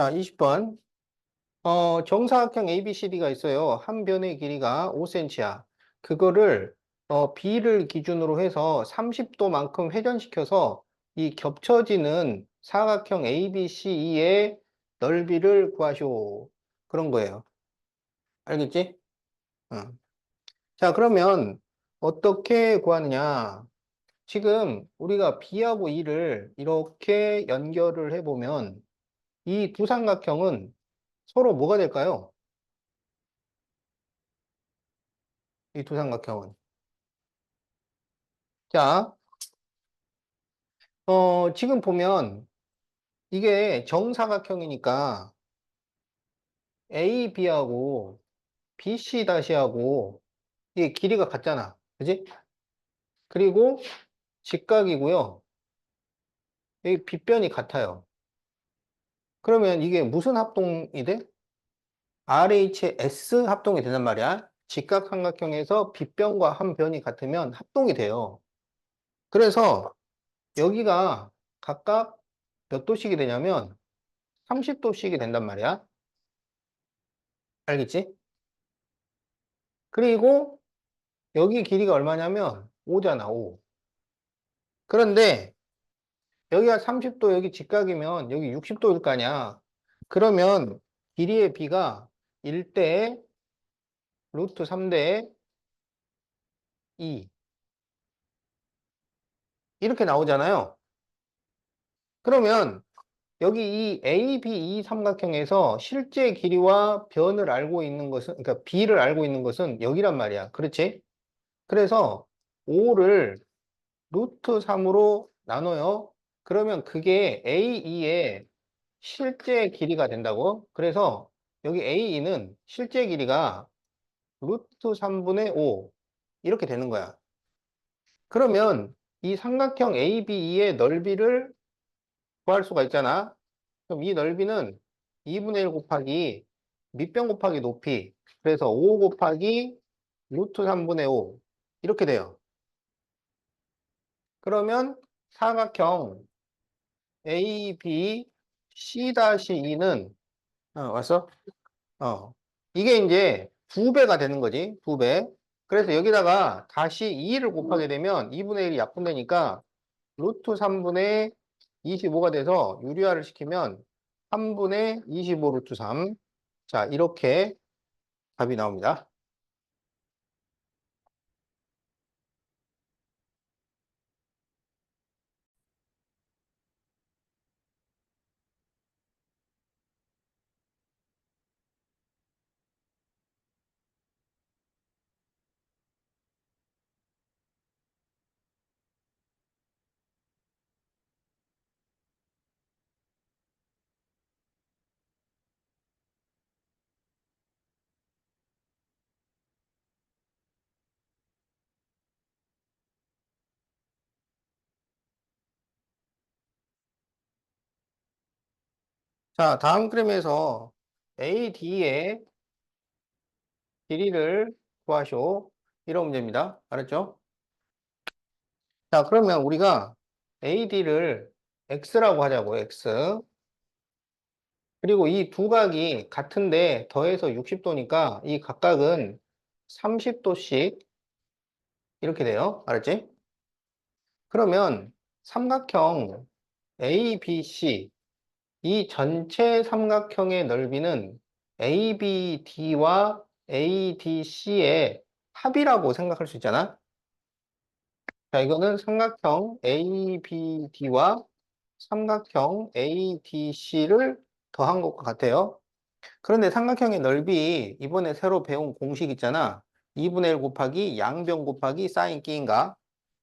자, 20번. 어, 정사각형 ABCD가 있어요. 한 변의 길이가 5cm야. 그거를 어, B를 기준으로 해서 30도만큼 회전시켜서 이 겹쳐지는 사각형 ABC의 넓이를 구하시오. 그런 거예요. 알겠지? 응. 자, 그러면 어떻게 구하느냐? 지금 우리가 B하고 E를 이렇게 연결을 해보면 이 두 삼각형은 서로 뭐가 될까요? 이 두 삼각형은. 자, 어, 지금 보면 이게 정사각형이니까 AB하고 BC-하고 이게 길이가 같잖아. 그지? 그리고 직각이고요. 여기 빗변이 같아요. 그러면 이게 무슨 합동이 돼? RHS 합동이 된단 말이야. 직각삼각형에서 빗변과 한 변이 같으면 합동이 돼요. 그래서 여기가 각각 몇 도씩이 되냐면 30도씩이 된단 말이야. 알겠지? 그리고 여기 길이가 얼마냐면 5잖아, 5. 그런데 여기가 30도, 여기 직각이면 여기 60도일 거 아니야. 그러면 길이의 비가 1대 루트 3대 2 이렇게 나오잖아요. 그러면 여기 이 A, B, E 삼각형에서 실제 길이와 변을 알고 있는 것은 그러니까 B를 알고 있는 것은 여기란 말이야. 그렇지? 그래서 5를 루트 3으로 나눠요. 그러면 그게 AE의 실제 길이가 된다고. 그래서 여기 AE는 실제 길이가 루트 3분의 5 이렇게 되는 거야. 그러면 이 삼각형 ABE의 넓이를 구할 수가 있잖아. 그럼 이 넓이는 2분의 1 곱하기 밑변 곱하기 높이 그래서 5 곱하기 루트 3분의 5 이렇게 돼요. 그러면 사각형 AB C-2는 어, 왔어? 어. 이게 이제 두 배가 되는 거지. 두 배. 그래서 여기다가 다시 2를 곱하게 되면 2분의 1이 약분되니까 루트 3분의 25가 돼서 유리화를 시키면 3분의 25 루트 3. 자, 이렇게 답이 나옵니다. 자, 다음 그림에서 AD의 길이를 구하시오. 이런 문제입니다. 알았죠? 자, 그러면 우리가 AD를 X라고 하자고, X. 그리고 이 두 각이 같은데 더해서 60도니까 이 각각은 30도씩 이렇게 돼요. 알았지? 그러면 삼각형 ABC 이 전체 삼각형의 넓이는 ABD와 ADC의 합이라고 생각할 수 있잖아. 자, 이거는 삼각형 ABD와 삼각형 ADC를 더한 것과 같아요. 그런데 삼각형의 넓이 이번에 새로 배운 공식 있잖아. 2분의 1 곱하기 양변 곱하기 사인 끼인가.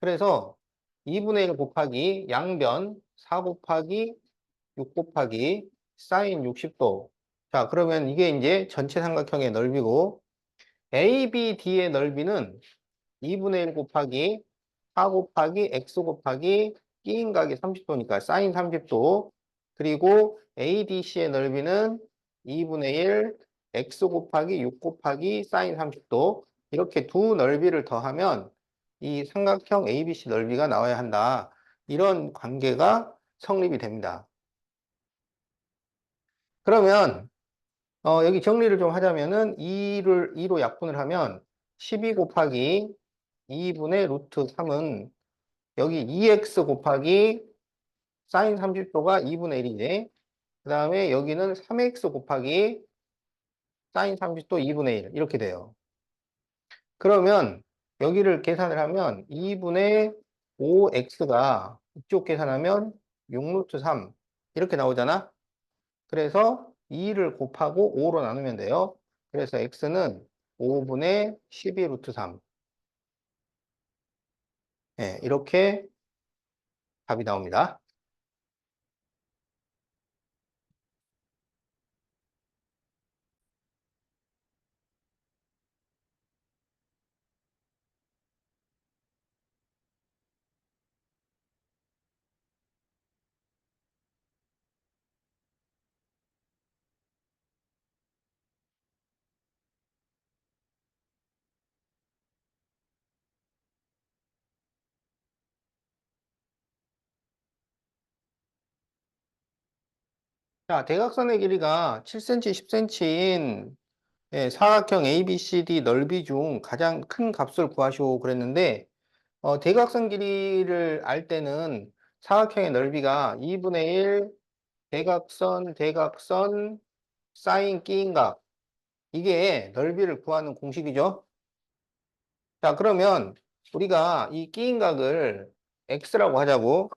그래서 2분의 1 곱하기 양변 4 곱하기 6 곱하기 사인 60도. 자, 그러면 이게 이제 전체 삼각형의 넓이고 ABD의 넓이는 2분의 1 곱하기 4 곱하기 x 곱하기 끼인 각이 30도니까 사인 30도. 그리고 ADC의 넓이는 2분의 1 x 곱하기 6 곱하기 사인 30도. 이렇게 두 넓이를 더하면 이 삼각형 ABC 넓이가 나와야 한다. 이런 관계가 성립이 됩니다. 그러면 어, 여기 정리를 좀 하자면은 2를 2로 약분을 하면 12 곱하기 2분의 루트 3은 여기 2x 곱하기 사인 30도가 2분의 1이지. 그 다음에 여기는 3x 곱하기 사인 30도 2분의 1 이렇게 돼요. 그러면 여기를 계산을 하면 2분의 5x가 이쪽 계산하면 6루트 3 이렇게 나오잖아. 그래서 2를 곱하고 5로 나누면 돼요. 그래서 x는 5분의 12 루트 3. 네, 이렇게 답이 나옵니다. 자, 대각선의 길이가 7cm, 10cm인 사각형 ABCD 넓이 중 가장 큰 값을 구하시오 그랬는데 어, 대각선 길이를 알 때는 사각형의 넓이가 2분의 1 대각선, 대각선, 사인 끼인각 이게 넓이를 구하는 공식이죠. 자, 그러면 우리가 이 끼인 각을 x라고 하자고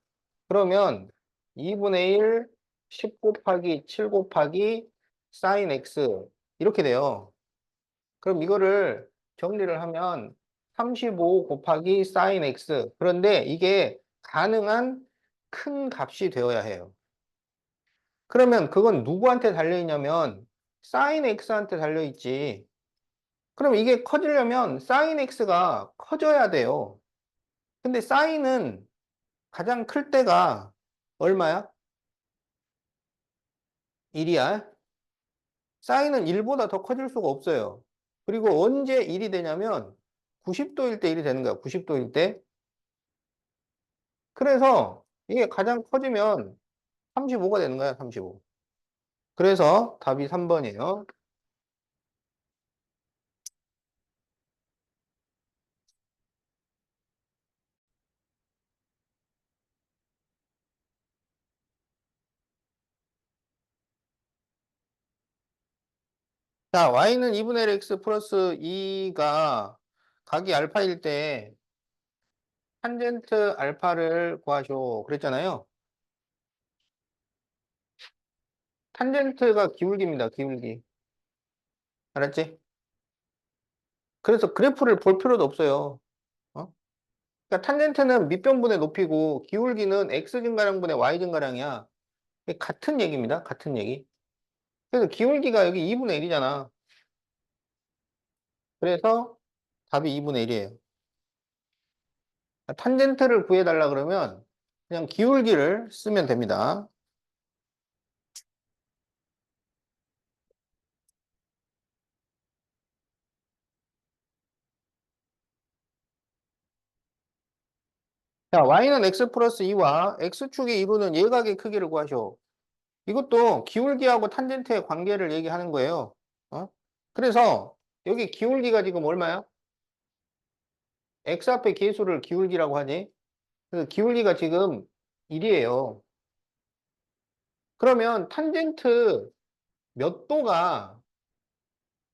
그러면 2분의 1 10 곱하기 7 곱하기 사인 x 이렇게 돼요. 그럼 이거를 정리를 하면 35 곱하기 사인 x 그런데 이게 가능한 큰 값이 되어야 해요. 그러면 그건 누구한테 달려있냐면 사인 x한테 달려있지. 그럼 이게 커지려면 사인 x가 커져야 돼요. 근데 사인은 가장 클 때가 얼마야? 1이야. 사인은 1보다 더 커질 수가 없어요. 그리고 언제 1이 되냐면 90도일 때 1이 되는 거야. 90도일 때. 그래서 이게 가장 커지면 35가 되는 거야. 35. 그래서 답이 3번이에요. 자, y는 2분의 1 x 플러스 2가 각이 알파일 때 탄젠트 알파를 구하쇼 그랬잖아요. 탄젠트가 기울기입니다. 기울기. 알았지? 그래서 그래프를 볼 필요도 없어요. 어? 그러니까 탄젠트는 밑변분의 높이고 기울기는 x 증가량분의 y 증가량이야. 같은 얘기입니다. 같은 얘기. 그래서 기울기가 여기 2분의 1이잖아. 그래서 답이 2분의 1이에요. 탄젠트를 구해달라 그러면 그냥 기울기를 쓰면 됩니다. 자, y는 x 플러스 2와 x축이 이루는 예각의 크기를 구하셔. 이것도 기울기하고 탄젠트의 관계를 얘기하는 거예요. 어? 그래서 여기 기울기가 지금 얼마야? x 앞에 계수를 기울기라고 하지. 그래서 기울기가 지금 1이에요. 그러면 탄젠트 몇 도가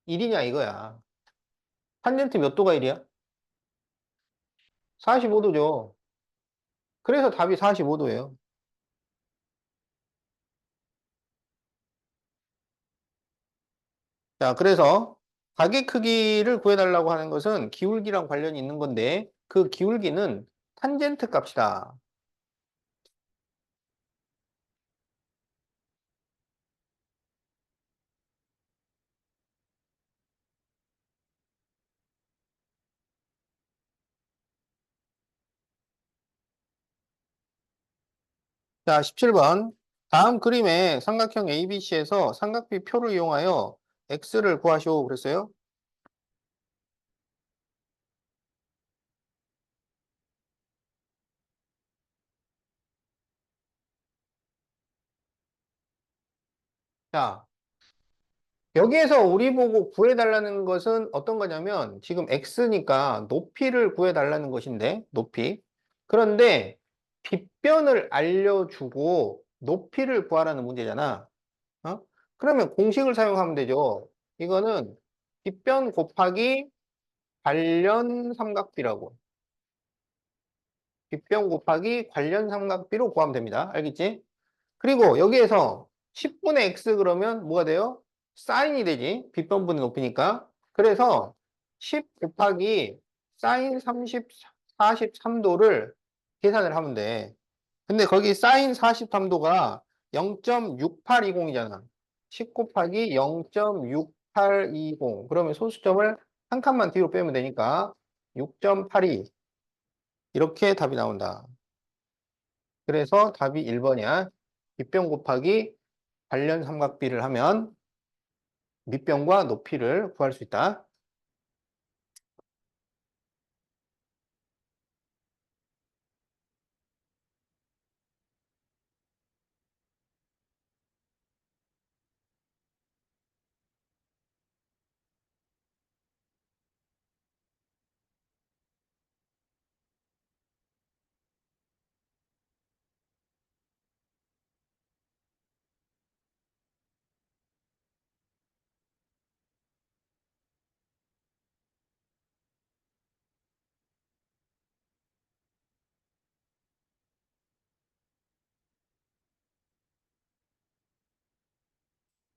1이냐 이거야. 탄젠트 몇 도가 1이야? 45도죠. 그래서 답이 45도예요. 자, 그래서 가계 크기를 구해달라고 하는 것은 기울기랑 관련이 있는 건데 그 기울기는 탄젠트 값이다. 자, 17번. 다음 그림의 삼각형 ABC에서 삼각비 표를 이용하여 x를 구하시오 그랬어요. 자, 여기에서 우리 보고 구해달라는 것은 어떤 거냐면 지금 x니까 높이를 구해달라는 것인데 높이 그런데 빗변을 알려주고 높이를 구하라는 문제잖아 어? 그러면 공식을 사용하면 되죠 이거는 빗변 곱하기 관련 삼각비라고 빗변 곱하기 관련 삼각비로 구하면 됩니다 알겠지? 그리고 여기에서 10분의 x 그러면 뭐가 돼요? 사인이 되지. 빗변분의 높이니까. 그래서 10 곱하기 사인 30, 43도를 계산을 하면 돼. 근데 거기 사인 43도가 0.6820이잖아. 10 곱하기 0.6820. 그러면 소수점을 한 칸만 뒤로 빼면 되니까 6.82. 이렇게 답이 나온다. 그래서 답이 1번이야. 빗변 곱하기 관련 삼각비를 하면 밑변과 높이를 구할 수 있다.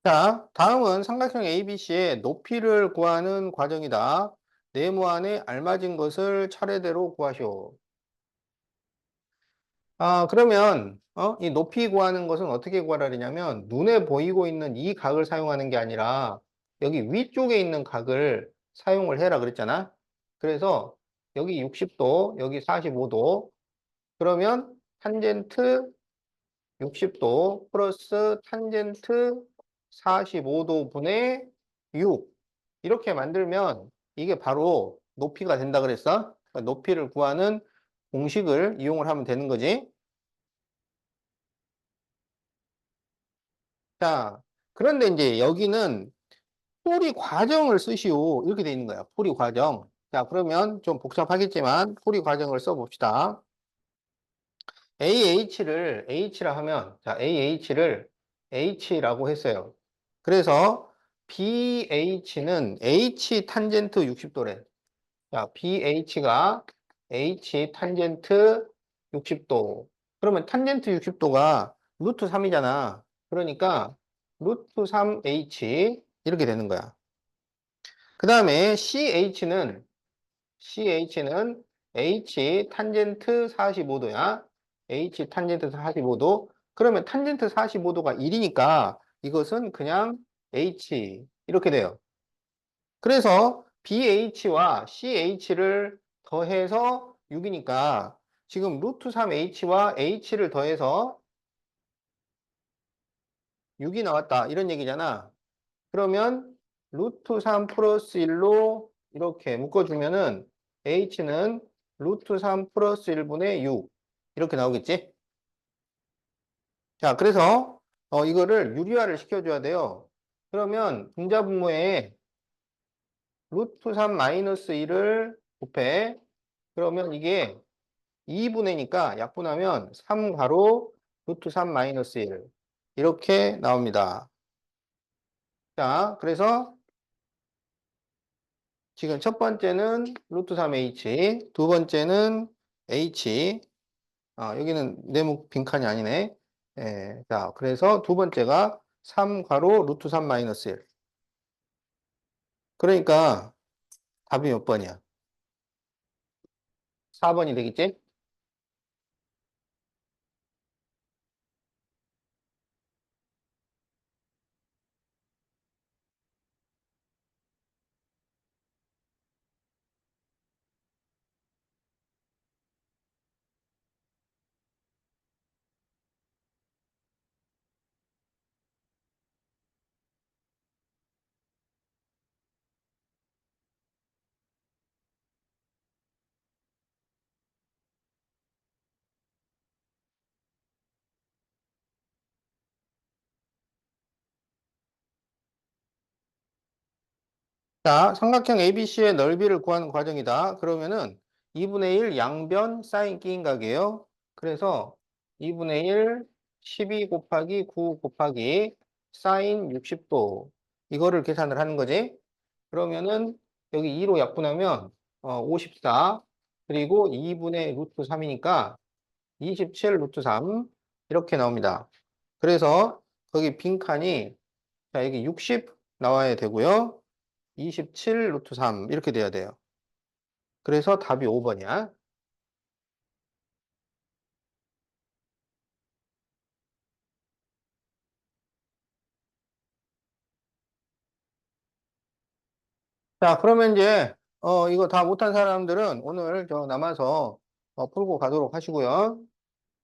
자, 다음은 삼각형 ABC의 높이를 구하는 과정이다. 네모 안에 알맞은 것을 차례대로 구하시오. 아, 그러면 어? 이 높이 구하는 것은 어떻게 구하라 그러냐면 눈에 보이고 있는 이 각을 사용하는 게 아니라 여기 위쪽에 있는 각을 사용을 해라 그랬잖아. 그래서 여기 60도, 여기 45도. 그러면 탄젠트 60도 플러스 탄젠트 45도 분의 6 이렇게 만들면 이게 바로 높이가 된다 그랬어. 그러니까 높이를 구하는 공식을 이용을 하면 되는 거지. 자, 그런데 이제 여기는 풀이 과정을 쓰시오. 이렇게 돼 있는 거야. 풀이 과정. 자, 그러면 좀 복잡하겠지만 풀이 과정을 써봅시다. AH를 H라 하면, 자, AH를 H라고 했어요. 그래서 BH는 H 탄젠트 60도래. 자, BH가 H 탄젠트 60도. 그러면 탄젠트 60도가 루트 3이잖아. 그러니까 루트 3H 이렇게 되는 거야. 그 다음에 CH는 CH는 H 탄젠트 45도야. H 탄젠트 45도. 그러면 탄젠트 45도가 1이니까 이것은 그냥 H 이렇게 돼요. 그래서 BH와 CH를 더해서 6이니까 지금 루트 3H와 H를 더해서 6이 나왔다 이런 얘기잖아. 그러면 루트 3 플러스 1로 이렇게 묶어주면은 H는 루트 3 플러스 1분의 6 이렇게 나오겠지? 자 그래서 어, 이거를 유리화를 시켜줘야 돼요. 그러면 분자분모에 루트 3 마이너스 1을 곱해. 그러면 이게 2분의니까 약분하면 3 가로 루트 3 마이너스 1 이렇게 나옵니다. 자, 그래서 지금 첫 번째는 루트 3h, 두 번째는 h, 아, 여기는 네모 빈칸이 아니네. 예, 자, 그래서 두 번째가 3 가로 루트 3 마이너스 1. 그러니까 답이 몇 번이야? 4번이 되겠지? 자, 삼각형 ABC의 넓이를 구하는 과정이다. 그러면은 2분의 1 양변 사인 끼인 각이에요. 그래서 2분의 1 12 곱하기 9 곱하기 사인 60도 이거를 계산을 하는 거지. 그러면은 여기 2로 약분하면 어, 54 그리고 2분의 루트 3이니까 27 루트 3 이렇게 나옵니다. 그래서 거기 빈칸이 자 여기 60 나와야 되고요. 27 루트 3 이렇게 돼야 돼요. 그래서 답이 5번이야. 자, 그러면 이제 어 이거 다 못한 사람들은 오늘 저 남아서 어, 풀고 가도록 하시고요.